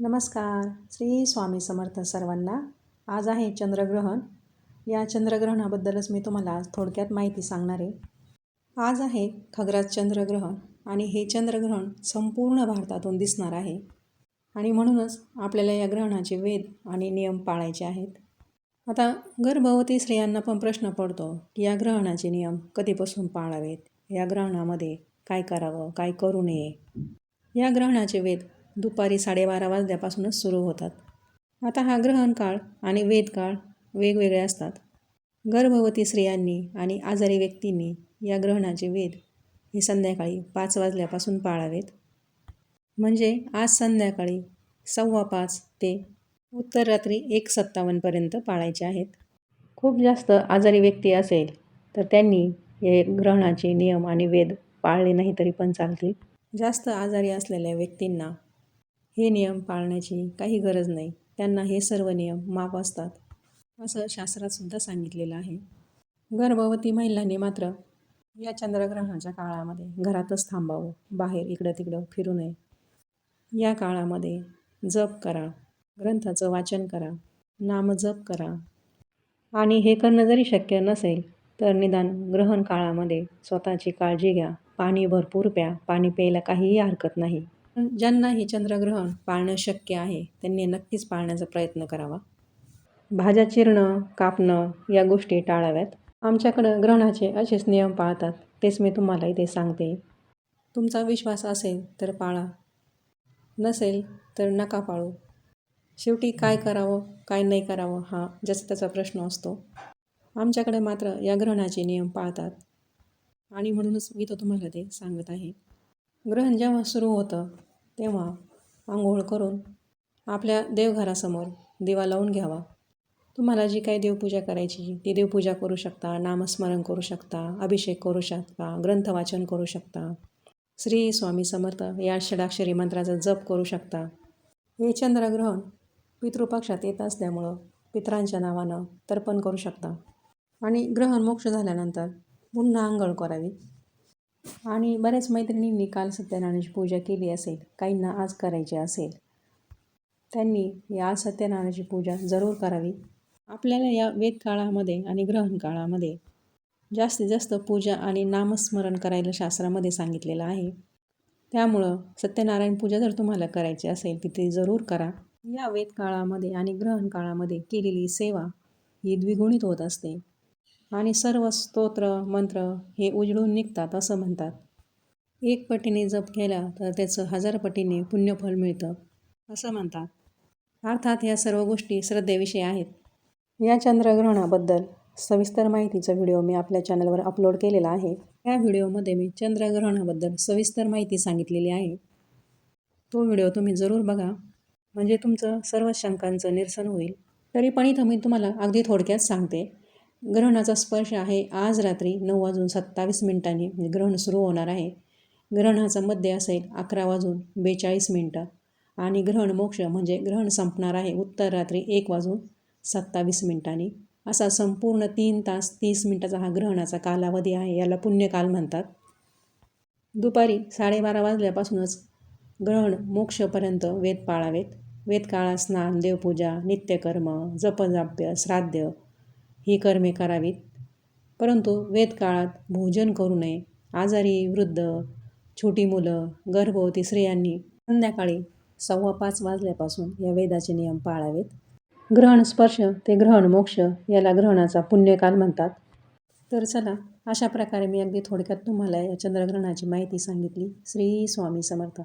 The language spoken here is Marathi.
नमस्कार. श्री स्वामी समर्थ सर्वांना. आज आहे चंद्रग्रहण. या चंद्रग्रहणाबद्दलच मी तुम्हाला थोडक्यात माहिती सांगणार आहे. आज आहे खग्रात चंद्रग्रहण आणि हे चंद्रग्रहण संपूर्ण भारतातून दिसणार आहे. आणि म्हणूनच आपल्याला या ग्रहणाचे वेद आणि नियम पाळायचे आहेत. आता गर्भवती स्त्रियांना पण प्रश्न पडतो की या ग्रहणाचे नियम कधीपासून पाळावेत? या ग्रहणामध्ये काय करावं? काय करू नये? या ग्रहणाचे वेद दुपारी साडेबारा वाजल्यापासूनच सुरू होतात. आता हा ग्रहण काळ आणि वेद काळ वेगवेगळे असतात. गर्भवती स्त्रियांनी आणि आजारी व्यक्तींनी या ग्रहणाचे वेद हे संध्याकाळी पाच वाजल्यापासून पाळावेत. म्हणजे आज संध्याकाळी सव्वा पाच ते उत्तर रात्री एक सत्तावन्नपर्यंत पाळायचे आहेत. खूप जास्त आजारी व्यक्ती असेल तर त्यांनी हे ग्रहणाचे नियम आणि वेद पाळले नाही तरी पण चालतील. जास्त आजारी असलेल्या व्यक्तींना हे नियम पाळण्याची काही गरज नाही. त्यांना हे सर्व नियम माफ असतात. असं शास्त्रातसुद्धा सांगितलेलं आहे. गर्भवती महिलांनी मात्र या चंद्रग्रहणाच्या काळामध्ये घरातच थांबावं. बाहेर इकडं तिकडं फिरू नये. या काळामध्ये जप करा. ग्रंथाचं वाचन करा. नामजप करा. आणि हे करणं जरी शक्य नसेल तर निदान ग्रहण काळामध्ये स्वतःची काळजी घ्या. पाणी भरपूर प्या. पाणी प्यायला काहीही हरकत नाही. ज्यांना हे चंद्रग्रहण पाळणं शक्य आहे त्यांनी नक्कीच पाळण्याचा प्रयत्न करावा. भाज्या चिरणं कापणं या गोष्टी टाळाव्यात. आमच्याकडं ग्रहणाचे असेच नियम पाळतात तेच मी तुम्हाला इथे सांगते. तुमचा विश्वास असेल तर पाळा. नसेल तर नका पाळू. शेवटी काय करावं काय नाही करावं हा ज्याचा त्याचा प्रश्न असतो. आमच्याकडे मात्र या ग्रहणाचे नियम पाळतात. आणि म्हणूनच मी तो तुम्हाला ते सांगत आहे. ग्रहण जेव्हा सुरू होतं तेव्हा आंघोळ करून आपल्या देवघरासमोर दिवा लावून घ्यावा. तुम्हाला जी काही देवपूजा करायची ती देवपूजा करू शकता नामस्मरण करू शकता अभिषेक करू शकता ग्रंथवाचन करू शकता. श्री स्वामी समर्थ या षडाक्षरी मंत्राचा जप करू शकता. हे चंद्रग्रहण पितृपक्षात येत असल्यामुळं पितरांच्या नावानं तर्पण करू शकता. आणि ग्रहण मोक्ष झाल्यानंतर पुन्हा आंघोळ करावी. आणि बऱ्याच मैत्रिणींनी काल सत्यनारायणाची पूजा केली असेल काहींना आज करायची असेल. त्यांनी या सत्यनारायणाची पूजा जरूर करावी. आपल्याला या वेद काळामध्ये आणि ग्रहण काळामध्ये जास्तीत जास्त पूजा आणि नामस्मरण करायला शास्त्रामध्ये सांगितलेलं आहे. त्यामुळं सत्यनारायण पूजा जर तुम्हाला करायची असेल तिथे जरूर करा. या वेद काळामध्ये आणि ग्रहण काळामध्ये केलेली सेवा ही द्विगुणित होत असते. आणि सर्व स्तोत्र मंत्र हे उजळून निघतात असं म्हणतात. एक पटीने जप केला तर त्याचं हजार पटीने पुण्यफल मिळतं असं म्हणतात. अर्थात या सर्व गोष्टी श्रद्धेविषयी आहेत. या चंद्रग्रहणाबद्दल सविस्तर माहितीचा व्हिडिओ मी आपल्या चॅनलवर अपलोड केलेला आहे. या व्हिडिओमध्ये मी चंद्रग्रहणाबद्दल सविस्तर माहिती सांगितलेली आहे. तो व्हिडिओ तुम्ही जरूर बघा. म्हणजे तुमचं सर्व शंकांचं निरसन होईल. तरी पण इथं मी तुम्हाला अगदी थोडक्यात सांगते. ग्रहणाचा स्पर्श आहे. आज रात्री नऊ वाजून सत्तावीस मिनिटांनी म्हणजे ग्रहण सुरू होणार आहे. ग्रहणाचा मध्य असेल अकरा वाजून बेचाळीस मिनटं आणि ग्रहण मोक्ष म्हणजे ग्रहण संपणार आहे. उत्तर रात्री एक वाजून सत्तावीस मिनिटांनी. असा संपूर्ण तीन तास तीस मिनटाचा हा ग्रहणाचा कालावधी आहे. याला पुण्यकाल म्हणतात. दुपारी साडेबारा वाजल्यापासूनच ग्रहण मोक्षपर्यंत वेद पाळावेत. वेदकाळा स्नान देवपूजा नित्यकर्म जपजाप्य श्राद्ध ही कर्मे करावीत. परंतु वेदकाळात भोजन करू नये. आजारी वृद्ध छोटी मुलं गर्भवती स्त्रियांनी संध्याकाळी सव्वा पाच वाजल्यापासून या वेदाचे नियम पाळावेत. ग्रहण स्पर्श ते ग्रहण मोक्ष याला ग्रहणाचा पुण्यकाल म्हणतात. तर चला अशा प्रकारे मी अगदी थोडक्यात तुम्हाला या चंद्रग्रहणाची माहिती सांगितली. श्री स्वामी समर्थ.